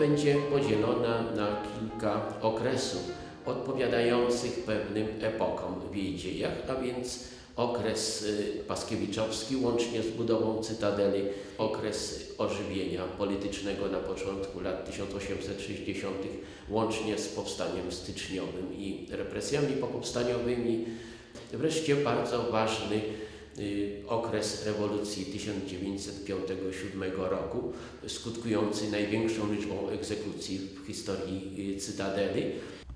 będzie podzielona na kilka okresów odpowiadających pewnym epokom w jej dziejach, a więc okres y, paskiewiczowski łącznie z budową cytadeli, okres ożywienia politycznego na początku lat 1860 łącznie z powstaniem styczniowym i represjami popowstaniowymi. Wreszcie bardzo ważny okres rewolucji 1905-1907 roku, skutkujący największą liczbą egzekucji w historii y, Cytadeli.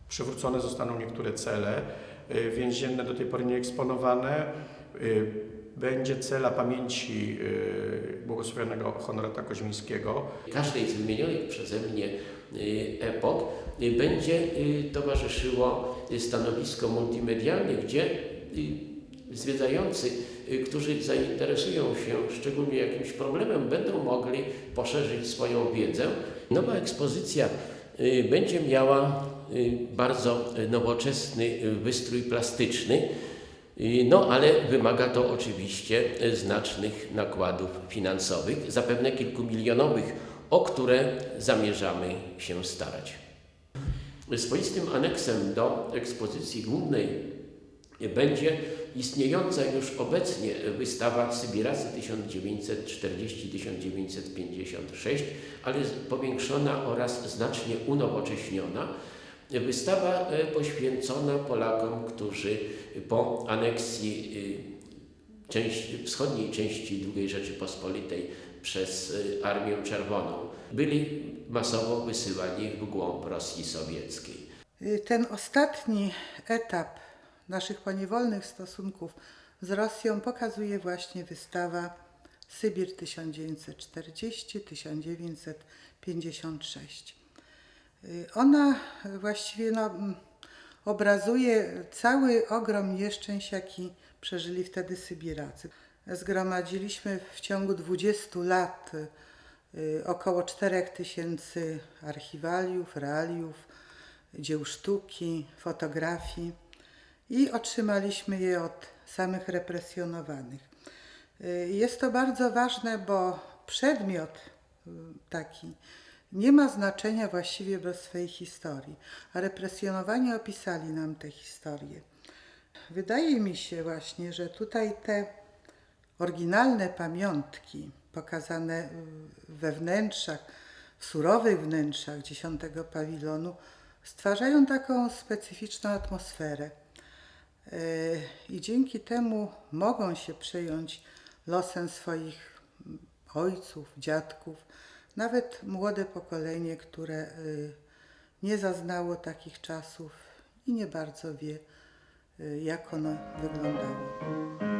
Przywrócone zostaną niektóre cele y, więzienne, do tej pory nieeksponowane. Y, Będzie cela pamięci y, błogosławionego Honorata Koźmińskiego. Każdej z wymienionych przeze mnie y, epok y, będzie y, towarzyszyło y, stanowisko multimedialne, gdzie y, zwiedzający, y, którzy zainteresują się szczególnie jakimś problemem, będą mogli poszerzyć swoją wiedzę. Nowa ekspozycja y, będzie miała y, bardzo nowoczesny wystrój plastyczny. No, ale wymaga to oczywiście znacznych nakładów finansowych, zapewne kilkumilionowych, o które zamierzamy się starać. Swoistym aneksem do ekspozycji głównej będzie istniejąca już obecnie wystawa Sybiracy 1940-1956, ale powiększona oraz znacznie unowocześniona. Wystawa e, poświęcona Polakom, którzy po aneksji y, części, wschodniej części II Rzeczypospolitej przez y, Armię Czerwoną byli masowo wysyłani w głąb Rosji Sowieckiej. Y, Ten ostatni etap naszych poniewolnych stosunków z Rosją pokazuje właśnie wystawa Sybir 1940-1956. Y, Ona właściwie no, obrazuje cały ogrom nieszczęść, jaki przeżyli wtedy Sybiracy. Zgromadziliśmy w ciągu 20 lat y, około 4000 archiwaliów, realiów, dzieł sztuki, fotografii i otrzymaliśmy je od samych represjonowanych. Y, Jest to bardzo ważne, bo przedmiot y, taki nie ma znaczenia właściwie bez swojej historii, a represjonowani opisali nam tę historię. Wydaje mi się właśnie, że tutaj te oryginalne pamiątki pokazane y, we wnętrzach, w surowych wnętrzach dziesiątego pawilonu stwarzają taką specyficzną atmosferę. Y, I dzięki temu mogą się przejąć losem swoich ojców, dziadków, nawet młode pokolenie, które y, nie zaznało takich czasów i nie bardzo wie, y, jak one wyglądały.